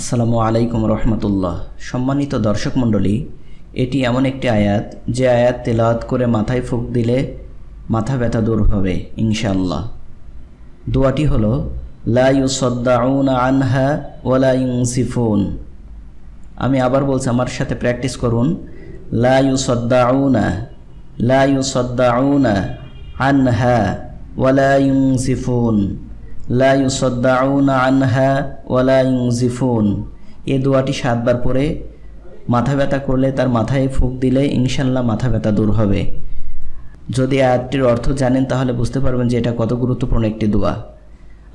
আসসালামু আলাইকুম রহমতুল্লাহ। সম্মানিত দর্শক মণ্ডলী, এটি এমন একটি আয়াত, যে আয়াত তেলাওয়াত করে মাথায় ফুক দিলে মাথা ব্যথা দূর হবে ইনশাল্লাহ দোয়াটি হল, লা ইউসদ্দাউনা আনহা ওয়ালা ইউসিফুন আমি আবার বলছি, আমার সাথে প্র্যাকটিস করুন, লা ইউসদ্দাউনা লা ইউসদ্দাউনা আনহা ওয়ালা ইউসিফুন লা ইউসদ্দাউনা আনহা ওয়ালা ইউজিফুন এ দোয়াটি সাতবার পরে মাথা ব্যথা করলে তার মাথায় ফুক দিলে ইনশাল্লাহ মাথা ব্যথা দূর হবে। যদি আয়াতটির অর্থ জানেন তাহলে বুঝতে পারবেন যে এটা কত গুরুত্বপূর্ণ একটি দোয়া।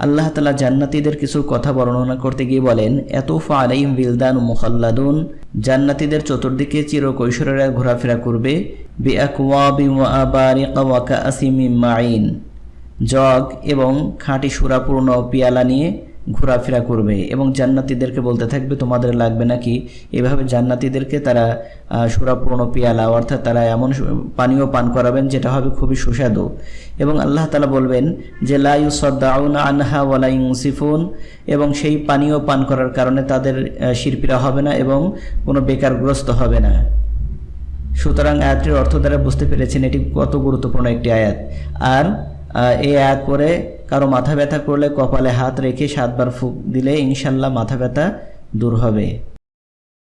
আল্লাহ তালা জান্নাতিদের কিছু কথা বর্ণনা করতে গিয়ে বলেন, এতফা আলাইম বিলদান মুখাল্লাদুন। জান্নাতিদের চতুর্দিকে চিরকৈশোরেরা ঘোরাফেরা করবে। বি আকওয়াবি ওয়া আবারিকা ওয়া কাসিমিম মাইন জগ এবং খাঁটি সুরাপূর্ণ পিয়ালা নিয়ে ঘোরাফেরা করবে এবং জান্নাতিদেরকে বলতে থাকবে, তোমাদের লাগবে নাকি? এভাবে জান্নাতিদেরকে তারা সুরাপূর্ণ পিয়ালা, অর্থাৎ তারা এমন পানীয় পান করাবেন যেটা হবে খুবই সুস্বাদু। এবং আল্লাহ তালা বলবেন যে লাইউ সদ্দাউনা আনহা ওয়ালা ইউসিফুন এবং সেই পানীয় পান করার কারণে তাদের শিল্পীরা হবে না এবং কোনো বেকারগ্রস্ত হবে না। সুতরাং আয়াতটির অর্থ দ্বারা বুঝতে পেরেছেন এটি কত গুরুত্বপূর্ণ একটি আয়াত। আর এই আয়াত পরে কারও মাথা ব্যথা করলে কপালে হাত রেখে সাতবার ফুক দিলে ইনশাল্লাহ মাথা ব্যথা দূর হবে।